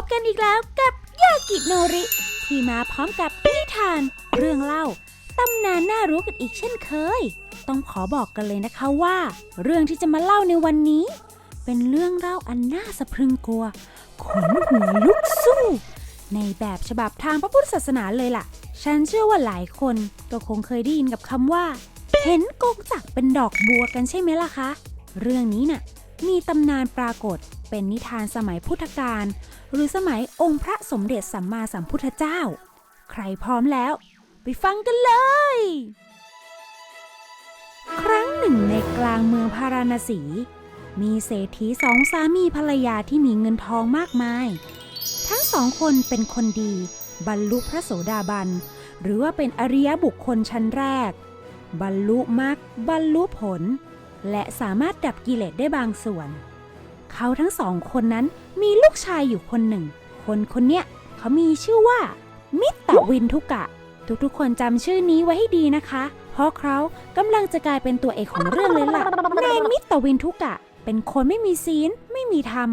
บกันอีกแล้วกับยากิโนริ ที่มาพร้อมกับนิทาน เรื่องเล่าตำนานน่ารู้กันอีกเช่นเคย ต้องขอบอกกันเลยนะคะว่า เรื่องที่จะมาเล่าในวันนี้ เป็นเรื่องเล่าอันน่าสะพรึงกลัวขนหัวลุกสู้ ในแบบฉบับทางพระพุทธศาสนาเลยล่ะ ฉันเชื่อว่าหลายคนก็คงเคยได้ยินกับคำว่า เห็นกงจักรเป็นดอกบัวกันใช่ไหมล่ะคะ เรื่องนี้น่ะมีตำนานปรากฏเป็นนิทานสมัยพุทธกาล หรือสมัยองค์พระสมเด็จสัมมาสัมพุทธเจ้า ใครพร้อมแล้ว ไปฟังกันเลย ครั้งหนึ่งในกลางเมืองพาราณสี มีเศรษฐีสองสามีภรรยาที่มีเงินทองมากมาย ทั้งสองคนเป็นคนดี บรรลุพระโสดาบัน หรือว่าเป็นอริยบุคคลชั้นแรก บรรลุมรรคบรรลุผล และสามารถดับกิเลสได้บางส่วน เขาทั้งสองคนนั้นมีลูกชายอยู่คนหนึ่ง คนคนเนี้ยเขามีชื่อว่า มิตรวินทุกะ ทุกๆ คนจำชื่อนี้ไว้ให้ดีนะคะ เพราะเขากำลังจะกลายเป็นตัวเอกของเรื่องเลยล่ะนายมิตรวินทุกะ เป็นคนไม่มีศีล ไม่มีธรรม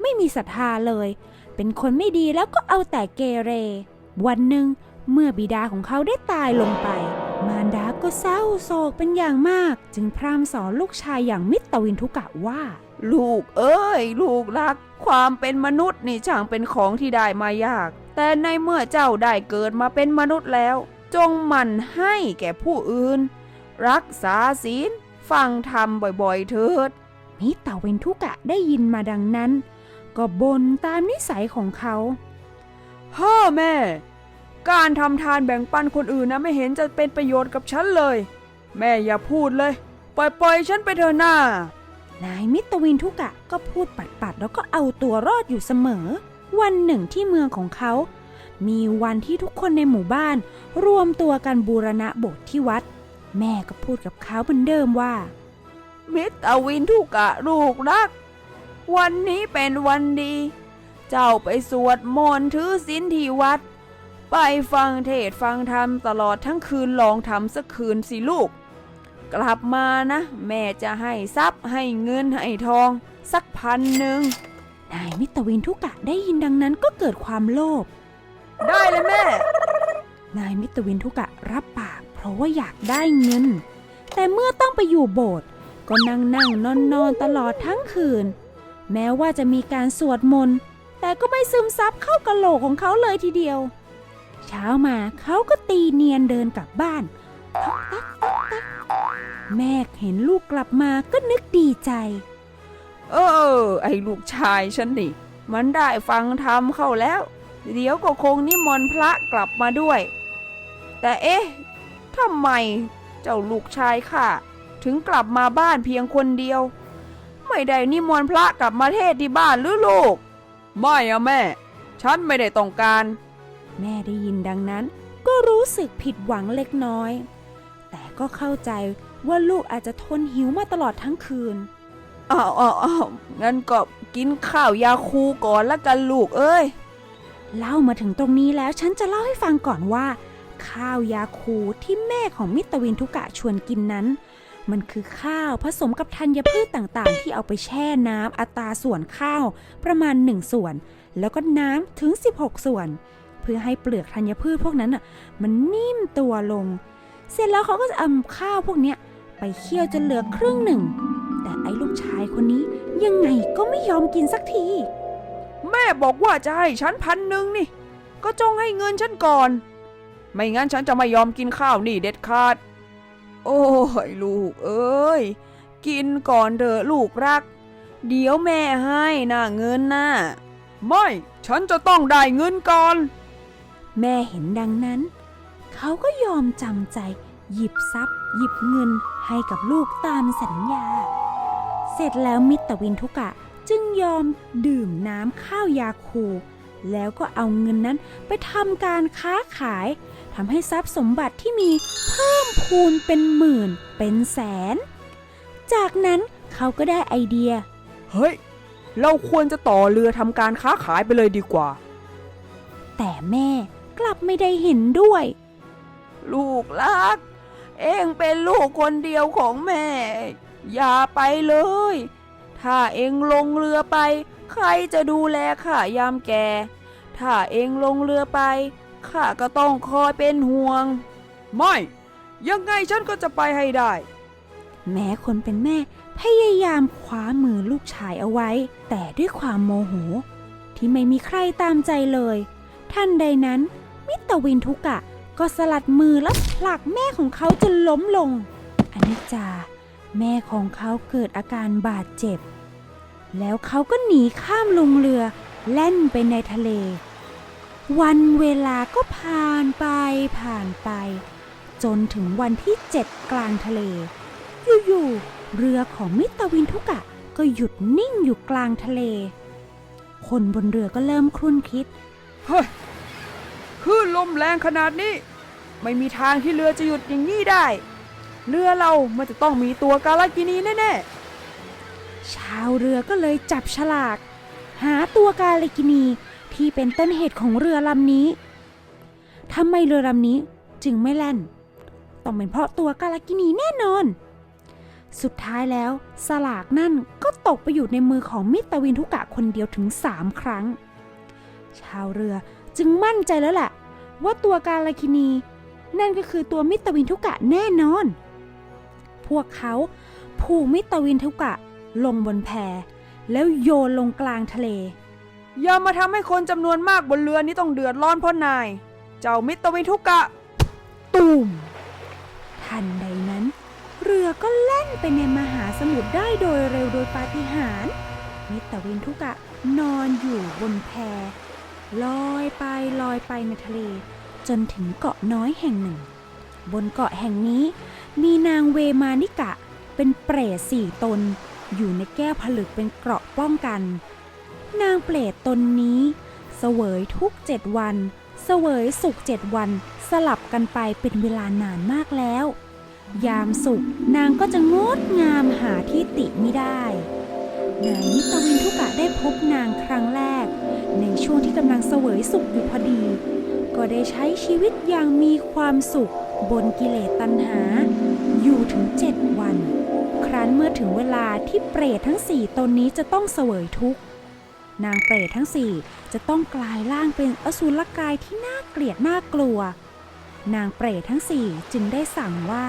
ไม่มีศรัทธาเลย เป็นคนไม่ดีแล้วก็เอาแต่เกเร วันหนึ่งเมื่อบิดาของเขาได้ตายลงไป มารดาก็เศร้าโศกเป็นอย่างมาก จึงพร่ำสอนลูกชายอย่างมิตรวินทุกะว่า ลูกเอ้ย ลูกรัก ความเป็นมนุษย์นี่ช่างเป็นของที่ได้มายาก แต่ในเมื่อเจ้าได้เกิดมาเป็นมนุษย์แล้ว จงหมั่นให้แก่ผู้อื่น รักษาศีล ฟังธรรมบ่อยๆเถิดมิตรวินทุกะได้ยินมาดังนั้น ก็บ่นตามนิสัยของเขาพ่อแม่ การทำทานแบ่งปันคนอื่นนะไม่เห็นจะเป็นประโยชน์กับฉันเลย แม่อย่าพูดเลย ปล่อยปล่อยๆฉันไปเถอะหน้า นายมิตรวินทุกะก็พูดปัดๆแล้วก็เอาตัวรอดอยู่เสมอ วันหนึ่งที่เมืองของเขา มีวันที่ทุกคนในหมู่บ้าน รวมตัวกันบูรณะโบสถ์ที่วัด แม่ก็พูดกับเขาเหมือนเดิมว่า มิตรวินทุกะลูกรัก วันนี้เป็นวันดี เจ้าไปสวดมนต์ถือศีลที่วัด ไปฟังเทศฟังธรรมตลอดทั้งคืนลองทำสักคืนสิลูก กลับมานะ แม่จะให้ทรัพย์ให้เงินให้ทอง สักพันหนึ่งนายมิตรวินทุกะได้ยินดังนั้นก็เกิดความโลภได้เลยแม่ นายมิตรวินทุกะรับปาก เพราะว่าอยากได้เงิน แต่เมื่อต้องไปอยู่โบสถ์ก็นั่งนั่งนอนนอนตลอดทั้งคืน แม้ว่าจะมีการสวดมนต์แต่ก็ไม่ซึมซับเข้ากะโหลกของเขาเลยทีเดียว เช้ามาเขาก็ตีเนียนเดินกลับบ้านตักตักตักตัก แม่เห็นลูกกลับมาก็นึกดีใจ เออ ไอ้ลูกชายฉันนี่ มันได้ฟังธรรมเข้าแล้ว เดี๋ยวก็คงนิมนต์พระกลับมาด้วย แต่เอ๊ะทำไมเจ้าลูกชายข้าถึงกลับมาบ้านเพียงคนเดียว ไม่ได้นิมนต์พระกลับมาเทศน์ที่บ้านหรือลูก ไม่อะแม่ ฉันไม่ได้ต้องการ แม่ได้ยินดังนั้น ก็รู้สึกผิดหวังเล็กน้อย แต่ก็เข้าใจ ว่าลูกอาจจะทนหิวมาตลอดทั้งคืนอ้าวอ้าวอ้าวงั้นก็กินข้าวยาคูก่อนละกันลูกเอ้ย เล่ามาถึงตรงนี้แล้วฉันจะเล่าให้ฟังก่อนว่า ข้าวยาคูที่แม่ของมิตรวินทุกะชวนกินนั้น มันคือข้าวผสมกับธัญพืชต่างๆ ที่เอาไปแช่น้ำอัตราส่วนข้าวประมาณ 1 ส่วน แล้วก็น้ำถึง 16 ส่วน เพื่อให้เปลือกธัญพืชพวกนั้นอะมันนิ่มตัวลง เสร็จแล้วเขาก็จะเอาข้าวพวกเนี้ย ไปเคี่ยวจนเหลือครึ่งหนึ่ง แต่ไอ้ลูกชายคนนี้ยังไงก็ไม่ยอมกินสักที แม่บอกว่าจะให้ฉันพันหนึ่งนี่ ก็จงให้เงินฉันก่อน ไม่งั้นฉันจะไม่ยอมกินข้าวนี่เด็ดขาด โอ้ยลูกเอ้ย กินก่อนเถอะลูกรัก เดี๋ยวแม่ให้นะเงินนะไม่ฉันจะต้องได้เงินก่อน แม่เห็นดังนั้น เขาก็ยอมจำใจ หยิบทรัพย์ หยิบเงินให้กับลูกตามสัญญา เสร็จแล้วมิตรวินทุกะจึงยอมดื่มน้ำข้าวยาคู แล้วก็เอาเงินนั้นไปทำการค้าขายทำให้ทรัพย์สมบัติที่มีเพิ่มพูนเป็นหมื่นเป็นแสน จากนั้นเขาก็ได้ไอเดีย เฮ้ย เราควรจะต่อเรือทำการค้าขายไปเลยดีกว่า แต่แม่กลับไม่ได้เห็นด้วย ลูกรัก เองเป็นลูกคนเดียวของแม่ อย่าไปเลย ถ้าเองลงเรือไป ใครจะดูแลข้ายามแก่ ถ้าเองลงเรือไป ข้าก็ต้องคอยเป็นห่วง ไม่ ยังไงฉันก็จะไปให้ได้ แม้คนเป็นแม่พยายามคว้ามือลูกชายเอาไว้ แต่ด้วยความโมโห ที่ไม่มีใครตามใจเลยทันใดนั้น มิสเตอร์วินทุกะ ก็สลัดมือแล้วผลักแม่ของเขาจนล้มลง อนิจจา แม่ของเขาเกิดอาการบาดเจ็บ แล้วเขาก็หนีข้ามลงเรือแล่นไปในทะเล วันเวลาก็ผ่านไปผ่านไป จนถึงวันที่เจ็ดกลางทะเล อยู่ๆเรือของมิตรวินทุกะก็หยุดนิ่งอยู่กลางทะเล คนบนเรือก็เริ่มครุ่นคิด เฮ้ยคลื่นลมแรงขนาดนี้ ไม่มีทางที่เรือจะหยุดอย่างนี้ได้ เรือเรามันจะต้องมีตัวกาลากินีแน่ๆ ชาวเรือก็เลยจับฉลาก หาตัวกาลากินีที่เป็นต้นเหตุของเรือลำนี้ทำไมเรือลำนี้จึงไม่แล่น ต้องเป็นเพราะตัวกาลากินีแน่นอน สุดท้ายแล้วสลากนั่นก็ตกไปอยู่ในมือของมิตรวินทุกะคนเดียวถึงสามครั้ง ชาวเรือจึงมั่นใจแล้วแหละว่าตัวกาลากินี นั่นก็คือตัวมิสเตอร์วินทุกะแน่นอน พวกเขาผูกมิสเตอร์วินทุกะลงบนแพแล้วโยนลงกลางทะเลๆอย่ามาทำให้คนจำนวนมากบนเรือนี้ต้องเดือดร้อนเพราะนาย เจ้ามิตรวินทุกะ ตูมทันใดนั้น เรือก็แล่นไปในมหาสมุทรได้โดยเร็วโดยปาฏิหาริย์มิตรวินทุกะนอนอยู่บนแพลอยไปลอยไปในทะเล จนถึงเกาะน้อยแห่งหนึ่ง บนเกาะแห่งนี้ มีนางเวมานิกะ เป็นเปรตสี่ตน อยู่ในแก้วผลึกเป็นเกราะป้องกัน นางเปรตตนนี้เสวยทุกเจ็ดวัน เสวยสุขเจ็ดวัน สลับกันไปเป็นเวลานานมากแล้ว ยามสุขนางก็จะงดงามหาที่ติไม่ได้นายมิตวินทุกะได้พบนางครั้งแรก ในช่วงที่กำลังเสวยสุขอยู่พอดี ก็ได้ใช้ชีวิตอย่างมีความสุข บนกิเลสตัณหา อยู่ถึงเจ็ดวัน ครั้นเมื่อถึงเวลาที่เปรตทั้งสี่ตนนี้จะต้องเสวยทุกข์ นางเปรตทั้งสี่จะต้องกลายร่างเป็นอสูรกายที่น่าเกลียดน่ากลัว นางเปรตทั้งสี่จึงได้สั่งว่า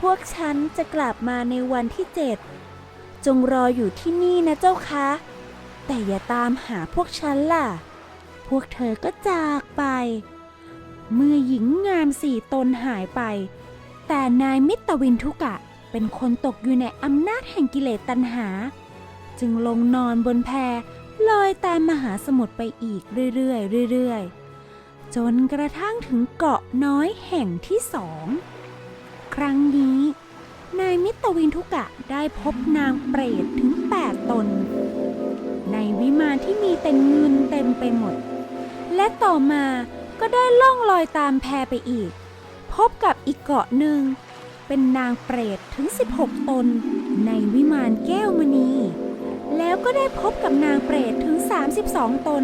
พวกฉันจะกลับมาในวันที่เจ็ดจงรออยู่ที่นี่นะเจ้าคะ แต่อย่าตามหาพวกฉันล่ะ วกเธอก็จากไป เมื่อหญิงงามสี่ตนหายไป แต่นายมิตรวินทุกะเป็นคนตกอยู่ในอำนาจแห่งกิเลสตัณหา จึงลงนอนบนแพลอยตามมหาสมุทรไปอีกเรื่อยๆเรื่อยๆ จนกระทั่งถึงเกาะน้อยแห่งที่สอง ครั้งนี้ นายมิตรวินทุกะได้พบนางเปรตถึง8ตน ในวิมานที่มีแต่เงินเต็มไปหมด และต่อมาก็ได้ล่องลอยตามแพไปอีก พบกับอีกเกาะหนึ่ง เป็นนางเปรตถึง 16 ตน ในวิมานแก้วมณี แล้วก็ได้พบกับนางเปรตถึง 32 ตน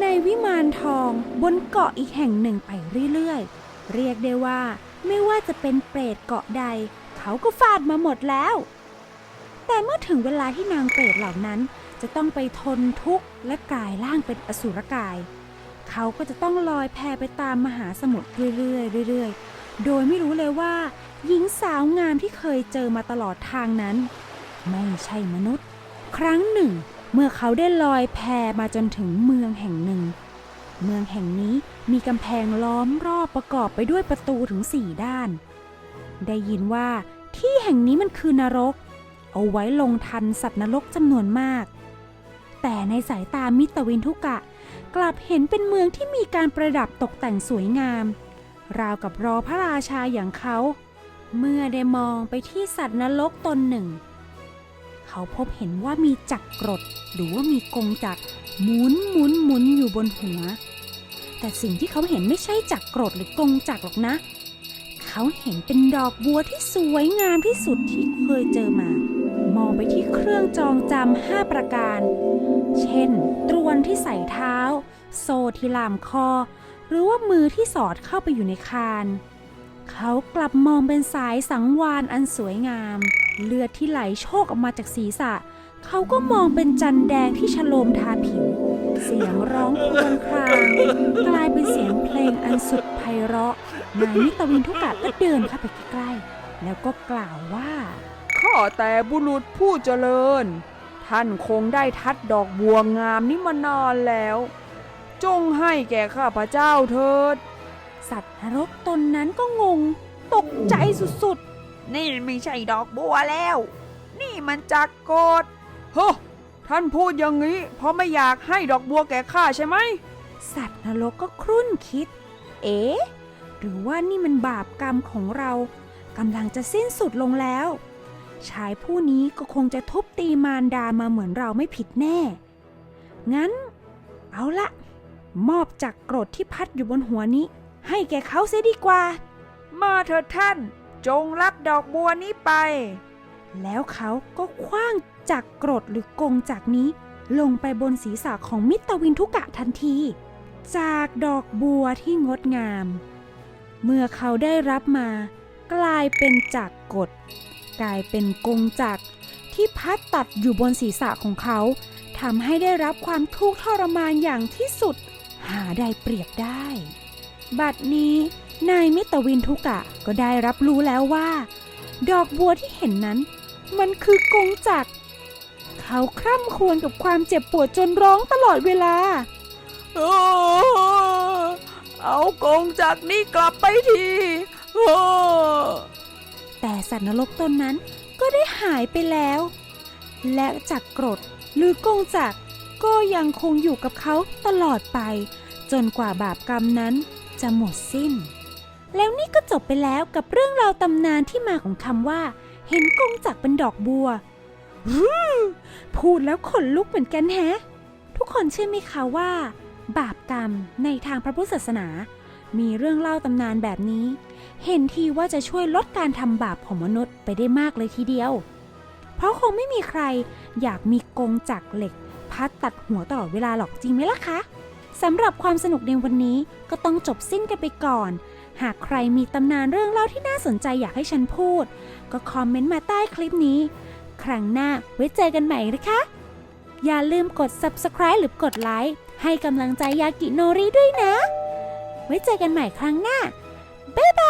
ในวิมานทองบนเกาะอีกแห่งหนึ่งไปเรื่อยๆ เรียกได้ว่าไม่ว่าจะเป็นเปรตเกาะใด เขาก็ฟาดมาหมดแล้ว แต่เมื่อถึงเวลาที่นางเปรตเหล่านั้นจะต้องไปทนทุกข์และกลายร่างเป็นอสุรกาย เขาก็จะต้องลอยแพไปตามมหาสมุทรเรื่อยๆเรื่อยๆ โดยไม่รู้เลยว่า หญิงสาวงามที่เคยเจอมาตลอดทางนั้น ไม่ใช่มนุษย์ ครั้งหนึ่ง เมื่อเขาได้ลอยแพมาจนถึงเมืองแห่งหนึ่ง เมืองแห่งนี้มีกำแพงล้อมรอบประกอบไปด้วยประตูถึงสี่ด้าน ได้ยินว่าที่แห่งนี้มันคือนรก เอาไว้ลงทันสัตว์นรกจำนวนมาก แต่ในสายตามิตรวินทุกะ กลับเห็นเป็นเมืองที่มีการประดับตกแต่งสวยงาม ราวกับรอพระราชาอย่างเขา เมื่อได้มองไปที่สัตว์นรกตนหนึ่ง เขาพบเห็นว่ามีจักรกรดหรือว่ามีกงจักรหมุนหมุนหมุนอยู่บนหัว แต่สิ่งที่เขาเห็นไม่ใช่จักรกรดหรือกงจักรหรอกนะ เขาเห็นเป็นดอกบัวที่สวยงามที่สุดที่เคยเจอมา มองไปที่เครื่องจองจำห้าประการ เช่น ตรวนที่ใส่เท้า โซ่ที่ลามคอ หรือว่ามือที่สอดเข้าไปอยู่ในคาน เขากลับมองเป็นสายสังวานอันสวยงาม เลือดที่ไหลโชกออกมาจากศีรษะ เขาก็มองเป็นจันแดงที่ฉโลมทาผิว เสียงร้องครวญครางกลายเป็นเสียงเพลงอันสุดไพเราะนายมิตวินทุกะก็เดินเข้าไปใกล้ๆแล้วก็กล่าวว่าข้าแต่บุรุษผู้เจริญ ท่านคงได้ทัดดอกบัวงามนี้มานานแล้ว จงให้แก่ข้าพระเจ้าเถิด สัตว์นรกตนนั้นก็งง ตกใจสุดนี่ไม่ใช่ดอกบัวแล้ว นี่มันจักรโกดเฮ้อท่านพูดอย่างนี้ เพราะไม่อยากให้ดอกบัวแก่ข้าใช่ไหมๆสัตว์นรกก็ครุ่นคิด เอ๊ะหรือว่านี่มันบาปกรรมของเรากำลังจะสิ้นสุดลงแล้ว ชายผู้นี้ก็คงจะทุบตีมารดามาเหมือนเราไม่ผิดแน่ งั้น เอาละ มอบจักกรดที่พัดอยู่บนหัวนี้ ให้แกเขาเสียดีกว่า มาเถิดท่าน จงรับดอกบัวนี้ไป แล้วเขาก็คว้างจักกรดหรือกงจากนี้ ลงไปบนศีรษะของมิตรวินทุกะทันที จากดอกบัวที่งดงาม เมื่อเขาได้รับมากลายเป็นจักรกฎ กลายเป็นกงจักรที่พัดตัดอยู่บนศีรษะของเขาทำให้ได้รับความทุกข์ทรมานอย่างที่สุด หาได้เปรียบได้ บัดนี้นายมิตรวินทุกะก็ได้รับรู้แล้วว่า ดอกบัวที่เห็นนั้น มันคือกงจักรเขาคร่ำครวญกับความเจ็บปวดจนร้องตลอดเวลา เอากงจากนี้กลับไปทีโอ แต่สัตว์นรกตนนั้นก็ได้หายไปแล้ว และจักกรดหรือกงจักก็ยังคงอยู่กับเขาตลอดไป จนกว่าบาปกรรมนั้นจะหมดสิ้น แล้วนี่ก็จบไปแล้วกับเรื่องราวตำนานที่มาของคำว่า เห็นกงจักเป็นดอกบัวพูดแล้วขนลุกเหมือนกันแฮะ ทุกคนเชื่อไหมคะว่า บาปกรรมในทางพระพุทธศาสนา มีเรื่องเล่าตำนานแบบนี้ เห็นทีว่าจะช่วยลดการทำบาปของมนุษย์ไปได้มากเลยทีเดียว เพราะคงไม่มีใครอยากมีกงจักเหล็ก พัดตัดหัวตลอดเวลาหรอกจริงไหมล่ะคะสำหรับความสนุกในวันนี้ก็ต้องจบสิ้นกันไปก่อน หากใครมีตำนานเรื่องเล่าที่น่าสนใจอยากให้ฉันพูด ก็คอมเมนต์มาใต้คลิปนี้ ครั้งหน้าไว้เจอกันใหม่นะคะ อย่าลืมกด subscribe หรือกดไลค์ให้กำลังใจยากิโนริด้วยนะ ไว้เจอกันใหม่ครั้งหน้าบ๊ายบาย